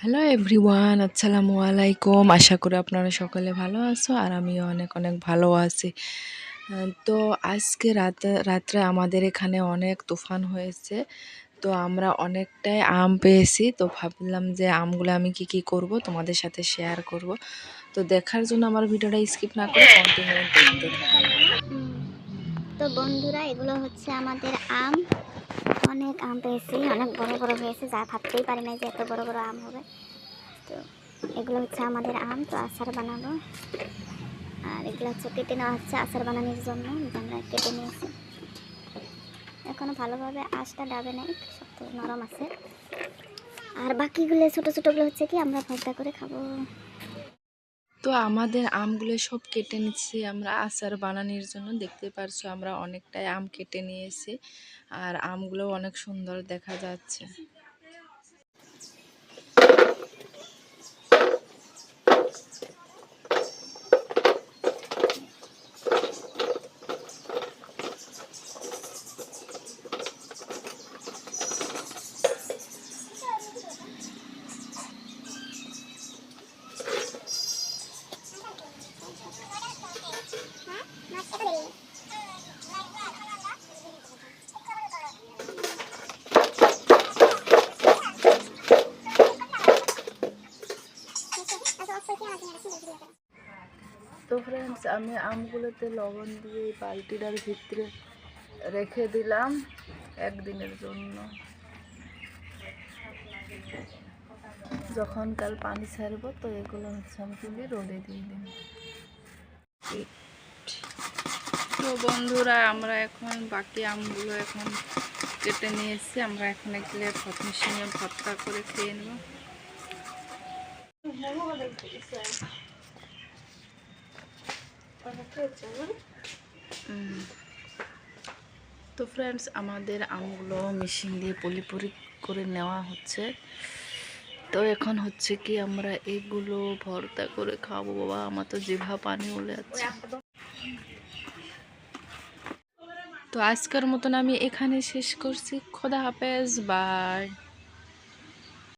Hello everyone আসসালামু আলাইকুম আশা করি আপনারা সকলে ভালো আছো আর আমিও অনেক অনেক ভালো আছি। তো আজকে রাতে, রাত্রে আমাদের এখানে অনেক তুফান হয়েছে। তো আমরা অনেকটাই আম পেয়েছি। তো ভাবলাম যে আমগুলো আমি কি কি করব, তোমাদের সাথে শেয়ার করব। তো দেখার জন্য আমার ভিডিওটা স্কিপ না করে কন্টিনিউ থাকুন হুম। তো বন্ধুরা, এগুলো হচ্ছে আমাদের আম। অনেক আম পেয়েছি, অনেক বড় বড় হয়েছে, যা ভাবতেই পারি না যে এত বড় বড় আম হবে। তো এগুলো হচ্ছে আমাদের আম, তো আচার বানাবো। আর এগুলো হচ্ছে কেটে নেওয়া হচ্ছে আচার বানানোর জন্য আমরা কেটে নিয়েছি। এখনও ভালোভাবে আঁশটা ডাবে নাই শক্ত নরম আছে। আর বাকিগুলো, ছোটো ছোটোগুলো হচ্ছে কি, আমরা ভর্তা করে খাব। তো আমাদের আমগুলো সব কেটে নিচ্ছি। আমরা আচার বানানির জন্য দেখতে পারছ আমরা অনেকটাই আম কেটে নিয়েছি। আর আমগুলো অনেক সুন্দর দেখা যাচ্ছে। তো ফ্রেন্ডস আমি আমগুলোতে লবণ দিয়ে বালতিটার ভিতরে রেখে দিলাম একদিনের জন্য। যখন কাল পানি ছাড়বো, তো এগুলো হচ্ছে আমি তুলে রোদে দিয়ে দিন তো বন্ধুরা, আমরা এখন বাকি আমগুলো এখন কেটে নিয়ে এসেছি আমরা এখন এগুলো ভত মেশিনে ভর্তা করে খেয়ে নেব। তো ফ্রেন্ডস আমাদের আমগুলো মেশিন দিয়ে পলিপরি করে নেওয়া হচ্ছে। তো এখন হচ্ছে কি আমরা এগুলো ভর্তা করে খাব, বাবা, আমার তো জিভা পানি উলে যাচ্ছে। তো আজকের মতন আমি এখানে শেষ করছি। খোদা হাফেজ বাই